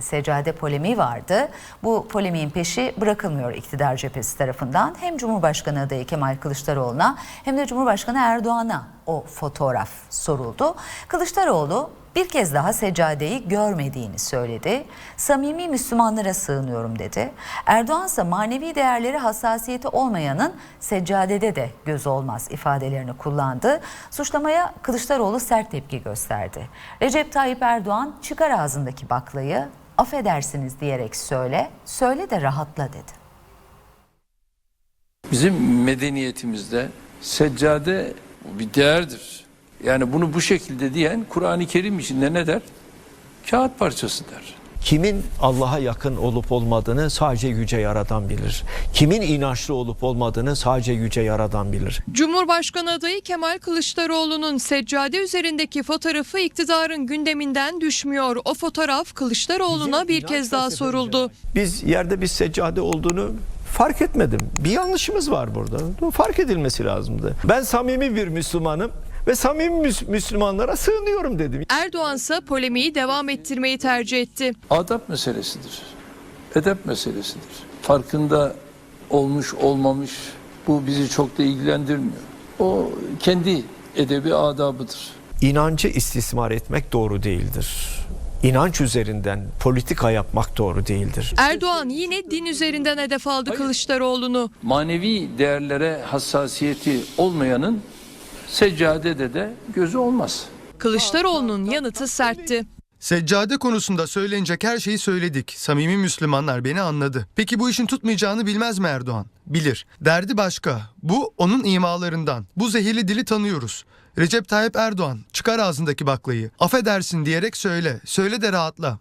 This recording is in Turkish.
Seccade polemiği vardı. Bu polemiğin peşi bırakılmıyor iktidar cephesi tarafından. Hem Cumhurbaşkanı adayı Kemal Kılıçdaroğlu'na hem de Cumhurbaşkanı Erdoğan'a o fotoğraf soruldu. Kılıçdaroğlu bir kez daha seccadeyi görmediğini söyledi. Samimi Müslümanlara sığınıyorum dedi. Erdoğan ise manevi değerleri hassasiyeti olmayanın seccadede de göz olmaz ifadelerini kullandı. Suçlamaya Kılıçdaroğlu sert tepki gösterdi. Recep Tayyip Erdoğan çıkar ağzındaki baklayı affedersiniz diyerek söyle, söyle de rahatla dedi. Bizim medeniyetimizde seccade bir değerdir. Yani bunu bu şekilde diyen Kur'an-ı Kerim içinde ne der? Kağıt parçası der. Kimin Allah'a yakın olup olmadığını sadece yüce yaradan bilir. Kimin inançlı olup olmadığını sadece yüce yaradan bilir. Cumhurbaşkanı adayı Kemal Kılıçdaroğlu'nun seccade üzerindeki fotoğrafı iktidarın gündeminden düşmüyor. O fotoğraf Kılıçdaroğlu'na bir kez daha soruldu. Biz yerde bir seccade olduğunu fark etmedim. Bir yanlışımız var burada. Bu fark edilmesi lazımdı. Ben samimi bir Müslümanım ve samimi Müs- Müslümanlara sığınıyorum dedim. Erdoğan ise polemiği devam ettirmeyi tercih etti. Adap meselesidir. Edep meselesidir. Farkında olmuş olmamış bu bizi çok da ilgilendirmiyor. O kendi edebi adabıdır. İnancı istismar etmek doğru değildir. İnanç üzerinden politika yapmak doğru değildir. Erdoğan yine din üzerinden hedef aldı Kılıçdaroğlu'nu. Manevi değerlere hassasiyeti olmayanın seccadede de gözü olmaz. Kılıçdaroğlu'nun yanıtı sertti. Seccade konusunda söylenecek her şeyi söyledik. Samimi Müslümanlar beni anladı. Peki bu işin tutmayacağını bilmez mi Erdoğan? Bilir. Derdi başka. Bu onun imalarından. Bu zehirli dili tanıyoruz. Recep Tayyip Erdoğan çıkar ağzındaki baklayı. Affedersin diyerek söyle. Söyle de rahatla.